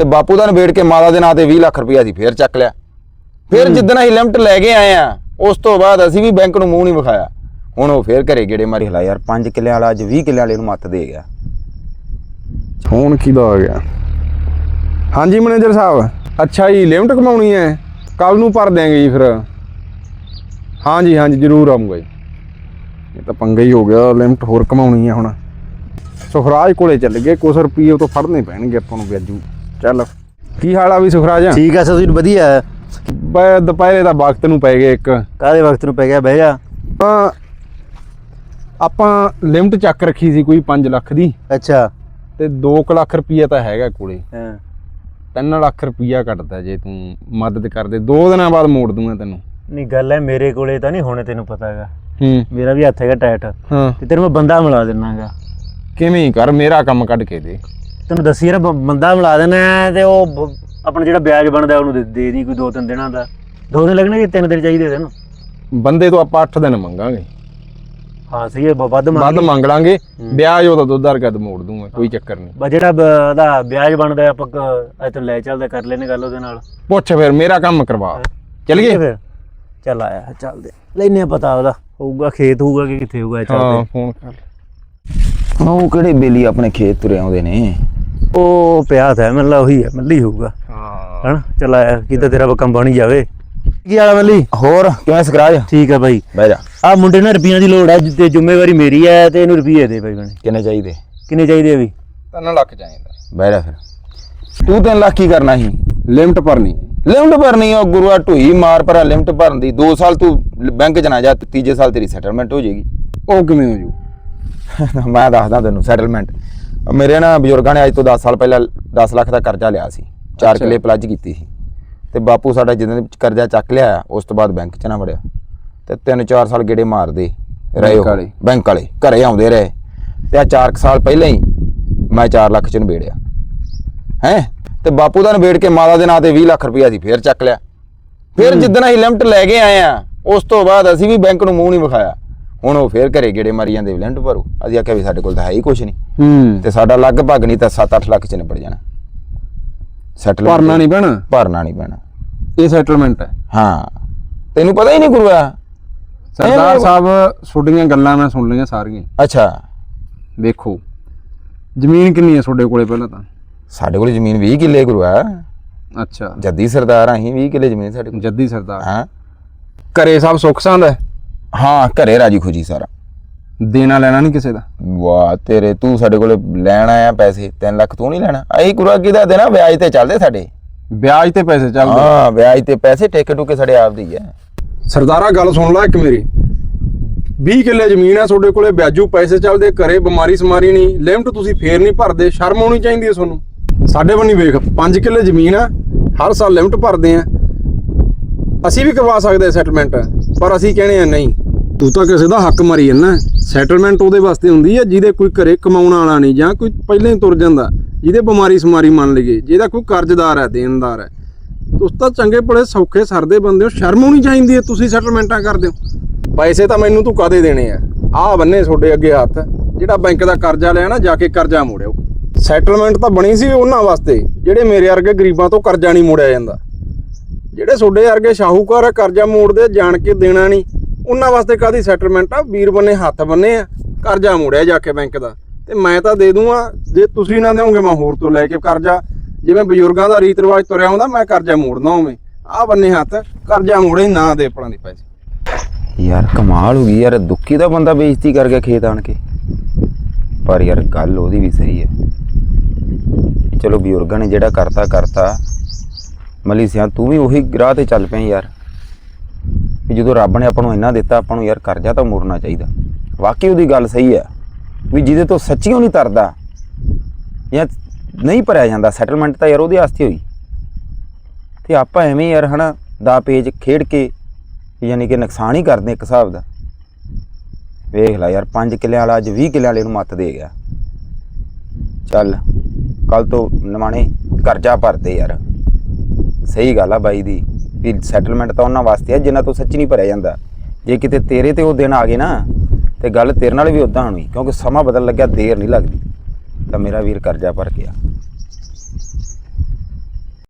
ਤੇ ਬਾਪੂ ਦਾ ਨਿਬੇੜ ਕੇ ਮਾਤਾ ਦੇ ਨਾਂ ਤੇ 20 ਲੱਖ ਰੁਪਇਆ ਸੀ ਫੇਰ ਚੱਕ ਲਿਆ। ਫਿਰ ਜਿੱਦਣ ਅਸੀਂ ਲਿਮਟ ਲੈ ਕੇ ਆਏ ਆ ਉਸ ਤੋਂ ਬਾਅਦ ਅਸੀਂ ਵੀ ਬੈਂਕ ਨੂੰ ਮੂੰਹ ਨਹੀਂ ਵਿਖਾਇਆ। ਹੁਣ ਉਹ ਫੇਰ ਘਰੇ ਗੇੜੇ ਮਾਰੀ ਹਲਾ ਯਾਰ 5 ਕਿੱਲਿਆਂ ਵਾਲਾ ਅੱਜ 20 ਕਿੱਲਿਆਂ ਵਾਲੇ ਨੂੰ ਮੱਤ ਦੇ ਗਿਆ। ਫੋਨ ਕਿਹਦਾ ਆ ਗਿਆ? ਹਾਂਜੀ ਮੈਨੇਜਰ ਸਾਹਿਬ। ਅੱਛਾ ਜੀ ਲਿਮਟ ਕਮਾਉਣੀ ਹੈ। ਕੱਲ ਨੂੰ ਭਰ ਦਿਆਂਗੇ ਜੀ ਫਿਰ। ਹਾਂਜੀ ਹਾਂਜੀ ਜ਼ਰੂਰ ਆਉਂਗਾ ਜੀ। ਇਹ ਤਾਂ ਪੰਗਾ ਹੀ ਹੋ ਗਿਆ ਲਿਮਟ ਹੋਰ ਕਮਾਉਣੀ ਹੈ ਹੁਣ। ਸੁਖਰਾਜ ਕੋਲੇ ਚੱਲ ਗਏ ਕੁਛ ਰੁਪਏ ਉਹ ਤੋਂ ਫੜਨੇ ਪੈਣਗੇ ਆਪਾਂ ਨੂੰ ਵਿਆਜੂ। ਚੱਲ। ਕੀ ਹਾਲ ਆ ਵੀ ਸੁਖਰਾਜ? ਠੀਕ ਆ ਸਸੂਰ ਵਧੀਆ? ਹੈ। ਬਈ ਦੁਪਹਿਰੇ ਦਾ ਵਕਤ ਨੂੰ ਪੈ ਗਿਆ ਇੱਕ। ਕਾਹਦੇ ਵਕਤ ਨੂੰ ਪੈ ਗਿਆ? ਬਹਿ ਜਾ। ਤਾਂ ਆਪਾਂ ਲਿਮਟ ਚੱਕ ਰੱਖੀ ਸੀ ਕੋਈ 5 ਲੱਖ ਦੀ। ਅੱਛਾ। ਤੇ 2 ਲੱਖ ਰੁਪਈਆ ਤਾਂ ਹੈਗਾ ਕੋਲੇ। ਹਾਂ। 3 ਲੱਖ ਰੁਪਈਆ ਕੱਟਦਾ ਜੇ ਤੂੰ ਮਦਦ ਕਰਦੇ ਦੋ। ਦਿਨਾਂ ਬਾਅਦ ਮੋੜ ਦੂੰਗਾ ਤੈਨੂੰ। ਨਹੀਂ ਗੱਲ ਹੈ ਮੇਰੇ ਕੋਲੇ ਤਾਂ ਨਹੀਂ ਹੋਣੇ ਤੈਨੂੰ ਪਤਾ ਹੈਗਾ। ਹੂੰ। ਮੇਰਾ ਵੀ ਹੱਥ ਹੈਗਾ ਟਾਈਟ ਹਾਂ। ਤੇ ਤੈਨੂੰ ਮੈਂ ਬੰਦਾ ਮਿਲਾ ਦਿੰਨਾਗਾ। ਕਿਵੇਂ ਕਰ? ਮੇਰਾ ਕੰਮ ਕੱਢ ਕੇ ਦੇ। ਤੈਨੂੰ ਦੱਸੀ ਯਾਰ ਬ- ਬੰਦਾ ਮਿਲਾ ਦੇਣਾ ਹੈ ਤੇ ਉਹ ਬ- ਆਪਣਾ ਜਿਹੜਾ ਵਿਆਜ ਬਣਦਾ ਉਹਨੂੰ ਦੇ- ਦੇ ਦੀ ਕੋਈ ਦੋ ਤਿੰਨ ਦਿਨਾਂ ਦਾ। ਦੋ ਦਿਨ ਲੱਗਣਗੇ ਤਿੰਨ ਦਿਨ ਚਾਹੀਦੇ ਤੈਨੂੰ। ਬੰਦੇ ਤੋਂ ਆਪਾਂ 8 ਦਿਨ ਮੰਗਾਂਗੇ। ਹਾਂ ਸਹੀ ਹੈ ਬ- ਵੱਧ ਮੰਗ ਵੱਧ ਮੰਗ ਲਾਂਗੇ ਵਿਆਜ ਉਹਦਾ ਦੁੱਧ ਵਰਗਾ ਤੇ ਮੋੜ ਦੂੰਗਾ ਕੋਈ ਚੱਕਰ ਨਹੀਂ। ਬਸ ਜਿਹੜਾ ਬ- ਉਹਦਾ ਵਿਆਜ ਬਣਦਾ ਆਪਾਂ ਕ- ਇੱਥੋਂ ਲੈ ਚੱਲਦਾ ਕਰ ਲੈਨੇ ਗੱਲ ਉਹਦੇ ਨਾਲ। ਪੁੱਛ ਫਿਰ ਮੇਰਾ ਕੰਮ ਕਰਵਾ। ਹੈ। ਚਲੀਏ ਫਿਰ। ਚੱਲ ਆਇਆ ਚੱਲਦੇ। ਲੈਨੇ ਆ ਪਤਾ ਉਹਦਾ। ਹੋਊਗਾ ਖੇਤ ਹੋਊਗਾ ਕਿ ਕਿੱਥੇ ਹੋਊਗਾ ਹਾਂ ਚੱਲਦੇ ਫੋਨ ਕਰ ਉਹ ਕਿਹੜੇ ਬੇਲੀ ਆਪਣੇ ਖੇਤ ਤੁਰੇ ਆਉਂਦੇ ਨੇ? ਉਹ ਪਿਆ ਤਾਂ ਹੈ, ਮੈਨੂੰ ਲੱਗਦਾ ਉਹੀ ਹੈ ਮੱਲੀ ਹੋਊਗਾ। ਹਾਂ। ਹਨਾ? ਚੱਲ ਆਇਆ ਕਿਤੇ ਤੇਰਾ ਕੰਮ ਬਣ ਹੀ ਜਾਵੇ। ਕੀ ਆ ਮੱਲੀ? ਹੋਰ ਕਿਵੇਂ ਸਕਰਾਜ ਠੀਕ ਆ ਬਾਈ। ਬਹਿ ਜਾ। ਆ ਮੁੰਡੇ ਨੂੰ ਰੁਪਈਆਂ ਦੀ ਲੋੜ ਹੈ ਤੇ ਜ਼ਿੰਮੇਵਾਰੀ ਮੇਰੀ ਹੈ ਤੇ ਇਹਨੂੰ ਰੁਪਈਏ ਦੇ ਬਾਈ ਬਣੇ। ਕਿੰਨੇ ਚਾਹੀਦੇ? ਕਿੰਨੇ ਚਾਹੀਦੇ ਆ ਵੀ? 3 ਲੱਖ ਚਾਹੀਦਾ। ਬਹਿ ਜਾ ਫਿਰ। ਤੂੰ 3 ਲੱਖ ਕੀ ਕਰਨਾ ਸੀ? ਲਿਮਟ ਭਰਨੀ। ਲਿਮਟ ਭਰਨੀ ਆ ਗੁਰੂਆ ਢੂਈ ਮਾਰ ਭਰਾ ਲਿਮਟ ਭਰਨ ਦੀ। 2 ਸਾਲ ਤੂੰ ਬੈਂਕ ਚ ਨਾ ਜਾ ਤੀਜੇ ਸਾਲ ਤੇਰੀ ਸੈਟਲਮੈਂਟ ਹੋ ਜਾਏਗੀ। ਉਹ ਕਿਵੇਂ ਹੋ ਜੂ? ਮੈਂ ਦੱਸਦਾ ਤੈਨੂੰ ਸੈਟਲਮੈਂਟ ਮੇਰੇ ਨਾ ਬਜ਼ੁਰਗਾਂ ਨੇ ਅੱਜ ਤੋਂ 10 ਸਾਲ ਪਹਿਲਾਂ 10 ਲੱਖ ਦਾ ਕਰਜ਼ਾ ਲਿਆ ਸੀ। 4 ਕਿੱਲੇ ਪਲੱਜ ਕੀਤੀ ਸੀ। ਤੇ ਬਾਪੂ ਸਾਡਾ ਜਦੋਂ ਕਰਜ਼ਾ ਚੱਕ ਲਿਆ ਉਸ ਤੋਂ ਬਾਅਦ ਬੈਂਕ ਚ ਨਾ ਵੜਿਆ। ਤੇ 3-4 ਸਾਲ ਗੇੜੇ ਮਾਰਦੇ ਰਹੇ ਉਹ। ਬੈਂਕ ਵਾਲੇ। ਬੈਂਕ ਵਾਲੇ ਘਰੇ ਆਉਂਦੇ ਰਹੇ। ਤੇ ਆ 4 ਸਾਲ ਪਹਿਲਾਂ ਹੀ ਮੈਂ 4 ਲੱਖ ਚ ਨਿਬੇੜਿਆ। ਹੈ? ਤੇ ਬਾਪੂ ਦਾ ਨਿਬੇੜ ਕੇ ਮਾਤਾ ਦੇ ਨਾਂ ਤੇ 20 ਲੱਖ ਰੁਪਇਆ ਸੀ ਫੇਰ ਚੱਕ ਲਿਆ। ਫਿਰ ਜਿੱਦਣ ਅਸੀਂ ਲਿਮਟ ਲੈ ਕੇ ਆਏ ਆ ਉਸ ਤੋਂ ਬਾਅਦ ਅਸੀਂ ਵੀ ਬੈਂਕ ਨੂੰ ਮੂੰਹ ਨਹੀਂ ਵਿਖਾਇਆ। ਹੁਣ ਉਹ ਫੇਰ ਘਰੇ ਗੇੜੇ ਮਾਰੀ ਜਾਂਦੇ ਲਿਮਟ ਭਰੋ। ਅਸੀਂ ਆਖਿਆ ਵੀ ਸਾਡੇ ਕੋਲ ਤਾਂ ਹੈ ਹੀ ਕੁਝ ਨਹੀਂ ਹੂੰ। ਤੇ ਸਾਡਾ ਲਗਭਗ ਨਹੀਂ ਤਾਂ 7-8 ਲੱਖ ਚ ਨਿਬੜ ਜਾਣਾ। ਸੈਟਲ ਭਰਨਾ ਨਹੀਂ ਪੈਣਾ? ਭਰਨਾ ਨਹੀਂ ਪੈਣਾ। ਇਹ ਸੈਟਲਮੈਂਟ ਹੈ। ਹਾਂ। ਤੈਨੂੰ ਪਤਾ ਹੀ ਨਹੀਂ ਗੁਰੂਆ? ਸਰਦਾਰ ਸਾਹਿਬ ਤੁਹਾਡੀਆਂ ਗੱਲਾਂ ਮੈਂ ਸੁਣ ਲਈਆਂ ਸਾਰੀਆਂ। ਅੱਛਾ। ਵੇਖੋ ਜ਼ਮੀਨ ਕਿੰਨੀ ਹੈ ਤੁਹਾਡੇ ਕੋਲੇ ਪਹਿਲਾਂ ਤਾਂ? ਸਾਡੇ ਕੋਲ ਜ਼ਮੀਨ 20 ਕਿੱਲੇ ਗੁਰੂਆ। ਅੱਛਾ। ਜੱਦੀ ਸਰਦਾਰ ਆ ਅਸੀਂ 20 ਕਿੱਲੇ ਜ਼ਮੀਨ ਸਾਡੇ ਕੋਲ। ਜੱਦੀ ਸਰਦਾਰ। ਹਾਂ। ਘਰੇ ਸਭ ਸੁੱਖ ਸੰਦ ਹੈ? ਹਾਂ ਘਰੇ ਰਾਜੀ ਖੁਜੀ ਸਾਰਾ। ਦੇਣਾ ਲੈਣਾ ਨਹੀਂ ਕਿਸੇ ਦਾ? ਵਾਹ ਤੇਰੇ ਤੂੰ ਸਾਡੇ ਕੋਲ ਲੈਣ ਆਇਆ ਪੈਸੇ 3 ਲੱਖ ਤੂੰ ਨਹੀਂ ਲੈਣਾ। ਅਸੀਂ ਗੁਰੂਆ ਕਿਹਦਾ ਦੇਣਾ ਵਿਆਜ ਤੇ ਚੱਲਦੇ ਸਾਡੇ। ਵਿਆਜ ਤੇ ਪੈਸੇ ਚੱਲਦੇ। ਹਾਂ ਵਿਆਜ ਤੇ ਪੈਸੇ ਠੇਕੇ ਟੁਕੇ ਸਾਡੇ ਆਪ ਦੀ ਹੈ ਸਰਦਾਰਾ ਗੱਲ ਸੁਣ ਲੈ ਇੱਕ ਮੇਰੀ। 20 ਕਿੱਲੇ ਜ਼ਮੀਨ ਹੈ ਤੁਹਾਡੇ ਕੋਲੇ ਵਿਆਜੂ ਪੈਸੇ ਚੱਲਦੇ ਘਰੇ ਬਿਮਾਰੀ ਸਮਾਰੀ ਨਹੀਂ ਲਿਮਟ ਤੁਸੀਂ ਫੇਰ ਨਹੀਂ ਭਰਦੇ ਸ਼ਰਮ ਆਉਣੀ ਚਾਹੀਦੀ ਹੈ ਤੁਹਾਨੂੰ। ਸਾਡੇ ਬੰਨੀ ਵੇਖ 5 ਕਿੱਲੇ ਜ਼ਮੀਨ ਆ ਹਰ ਸਾਲ ਲਿਮਟ ਭਰਦੇ ਆ। ਅਸੀਂ ਵੀ ਕਰਵਾ ਸਕਦੇ ਸੈਟਲਮੈਂਟ ਪਰ ਅਸੀਂ ਕਹਿੰਦੇ ਆ ਨਹੀਂ। ਤੂੰ ਤਾਂ ਕਿਸੇ ਦਾ ਹੱਕ ਮਾਰੀ ਜਾਂਦਾ। ਸੈਟਲਮੈਂਟ ਉਹਦੇ ਵਾਸਤੇ ਹੁੰਦੀ ਹੈ ਜਿਹਦੇ ਕੋਈ ਘਰੇ ਕਮਾਉਣ ਵਾਲਾ ਨਹੀਂ ਜਾਂ ਕੋਈ ਪਹਿਲਾਂ ਹੀ ਤੁਰ ਜਾਂਦਾ, ਜਿਹਦੇ ਬਿਮਾਰੀ ਸਮਾਰੀ ਮੰਨ ਲਈਏ, ਜਿਹਦਾ ਕੋਈ ਕਰਜ਼ਦਾਰ ਹੈ ਦੇਣਦਾਰ ਹੈ ਤੁਸੀਂ ਤਾਂ ਚੰਗੇ ਭਲੇ ਸੌਖੇ ਸਰਦੇ ਬੰਦੇ ਹੋ, ਸ਼ਰਮ ਹੋਣੀ ਚਾਹੀਦੀ ਹੈ ਤੁਸੀਂ ਸੈਟਲਮੈਂਟਾਂ ਕਰਦੇ ਹੋ। ਪੈਸੇ ਤਾਂ ਮੈਨੂੰ ਤੂੰ ਕਾਦੇ ਦੇਣੇ ਆ? ਆਹ ਬੰਨੇ ਤੁਹਾਡੇ ਅੱਗੇ ਹੱਥ, ਜਿਹੜਾ ਬੈਂਕ ਦਾ ਕਰਜ਼ਾ ਲਿਆ ਨਾ, ਜਾ ਕੇ ਕਰਜ਼ਾ ਮੋੜਿਓ। ਸੈਟਲਮੈਂਟ ਤਾਂ ਬਣੀ ਸੀ ਉਹਨਾਂ ਵਾਸਤੇ, ਜਿਹੜੇ ਮੇਰੇ ਵਰਗੇ ਗਰੀਬਾਂ ਤੋਂ ਕਰਜ਼ਾ ਨਹੀਂ ਮੋੜਿਆ ਜਾਂਦਾ। ਜਿਹੜੇ ਤੁਹਾਡੇ ਵਰਗੇ ਸ਼ਾਹੂਕਾਰ ਆ, ਕਰਜ਼ਾ ਮੋੜਦੇ, ਜਾਣ ਕੇ ਦੇਣਾ ਨਹੀਂ। ਉਹਨਾਂ ਵਾਸਤੇ ਕਾਦੀ ਸੈਟਲਮੈਂਟ ਆ? ਵੀਰ ਬੰਨੇ ਹੱਥ ਬੰਨੇ ਆ, ਕਰਜ਼ਾ ਮੋੜਿਆ ਜਾ ਕੇ ਬੈਂਕ ਦਾ। ਤੇ ਮੈਂ ਤਾਂ ਦੇ ਦੂੰਗਾ, ਜੇ ਤੁਸੀਂ ਨਾ ਦਿਓਗੇ ਮੈਂ ਹੋਰ ਤੋਂ ਲੈ ਕੇ ਕਰਜ਼ਾ। ਜਿਵੇਂ ਬਜ਼ੁਰਗਾਂ ਦਾ ਰੀਤ ਰਿਵਾਜ ਤੁਰਿਆ ਹੁੰਦਾ ਮੈਂ ਕਰਜ਼ਾ ਮੋੜਦਾ ਹੋਵੇਂ ਆ ਬੰਨੇ ਹੱਥ, ਕਰਜ਼ਾ ਮੋੜੇ, ਨਾ ਦੇ ਆਪਣਾ ਦੇ ਪੈਸੇ। ਯਾਰ ਕਮਾਲ ਹੋ ਗਈ ਯਾਰ, ਦੁੱਖੀ ਦਾ ਬੰਦਾ ਬੇਇੱਜ਼ਤੀ ਕਰ ਗਿਆ ਖੇਤ ਆਣ ਕੇ। ਪਰ ਯਾਰ ਗੱਲ ਉਹਦੀ ਵੀ ਸਹੀ ਹੈ। ਚਲੋ ਬਜ਼ੁਰਗਾਂ ਨੇ ਜਿਹੜਾ ਕਰਤਾ ਕਰਤਾ। ਮਲੀ ਸਿਆ, ਤੂੰ ਵੀ ਉਹੀ ਰਾਹ ਤੇ ਚੱਲ ਪਿਆ ਯਾਰ। ਵੀ ਜਦੋਂ ਰੱਬ ਨੇ ਆਪਾਂ ਨੂੰ ਇੰਨਾ ਦਿੱਤਾ, ਆਪਾਂ ਨੂੰ ਯਾਰ ਕਰਜ਼ਾ ਤਾਂ ਮੋੜਨਾ ਚਾਹੀਦਾ। ਵਾਕਈ ਉਹਦੀ ਗੱਲ ਸਹੀ ਹੈ ਵੀ ਜਿਹਦੇ ਤੋਂ ਸੱਚੀਓ ਨਹੀਂ ਤਰਦਾ ਜਾਂ ਨਹੀਂ ਭਰਿਆ ਜਾਂਦਾ ਸੈਟਲਮੈਂਟ ਤਾਂ ਯਾਰ ਉਹਦੇ ਵਾਸਤੇ ਹੋਈ। ਤੇ ਆਪਾਂ ਐਵੇਂ ਯਾਰ ਹਨਾ, ਦਾ ਪੇਜ ਖੇਡ ਕੇ ਯਾਨੀ ਕਿ ਨੁਕਸਾਨ ਹੀ ਕਰਦੇ ਇੱਕ ਹਿਸਾਬ ਦਾ। ਵੇਖ ਲੈ ਯਾਰ 5 ਕਿੱਲਿਆਂ ਵਾਲਾ ਅੱਜ 20 ਕਿੱਲਿਆਂ ਵਾਲੇ ਨੂੰ ਮੱਤ ਦੇ ਗਿਆ। ਚੱਲ ਕੱਲ ਤੋਂ ਨਵਾਣੇ ਕਰਜ਼ਾ ਭਰਦੇ ਯਾਰ। ਸਹੀ ਗੱਲ ਆ ਬਾਈ ਦੀ। ਵੀ ਸੈਟਲਮੈਂਟ ਤਾਂ ਉਹਨਾਂ ਵਾਸਤੇ ਆ ਜਿਨ੍ਹਾਂ ਤੋਂ ਸੱਚ ਨਹੀਂ ਭਰਿਆ ਜਾਂਦਾ। ਜੇ ਕਿਤੇ ਤੇਰੇ ਤੇ ਉਹ ਦਿਨ ਆ ਗਏ ਨਾ, ਤੇ ਗੱਲ ਤੇਰੇ ਨਾਲ ਵੀ ਉਦਾਂ ਹੋਣੀ, ਕਿਉਂਕਿ ਸਮਾਂ ਬਦਲ ਲੱਗਿਆ, ਦੇਰ ਨਹੀਂ ਲੱਗਦੀ। ਤਾਂ ਮੇਰਾ ਵੀਰ ਕਰਜ਼ਾ ਭਰ ਗਿਆ।